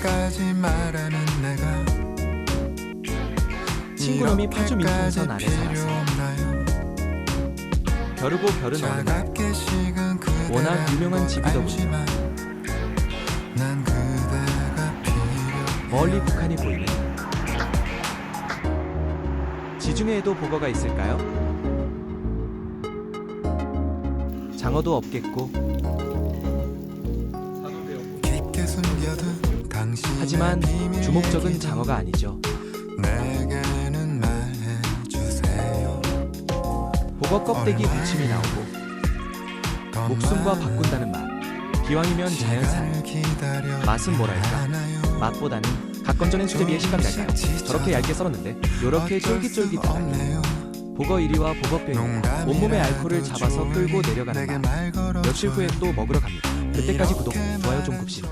이렇게까지 말하는 내가 친구놈이 파주 밀풍선 아래 살아서? 벼르고 벼른 어느 날 워낙 유명한 걸 집이더군요. 멀리 북한이 보이는 지중해에도 보거가 있을까요? 장어도 없겠고 깊게 숨겨둔 하지만 주목적은 장어가 아니죠. 보거 껍데기 무침이 나오고 더 목숨과 바꾼다는 맛 기왕이면 자연산 맛은 뭐랄까? 맛보다는 갓 건져낸 수제비의 식감이 날까요? 저렇게 얇게 썰었는데 요렇게 쫄깃쫄깃하다니. 보거 1위와 보거병이 농담이라도 온몸의 알코올을 잡아서 끌고 내려가는 맛. 며칠 후에 또 먹으러 갑니다 그때까지 구독, 좋아요 좀 굽시다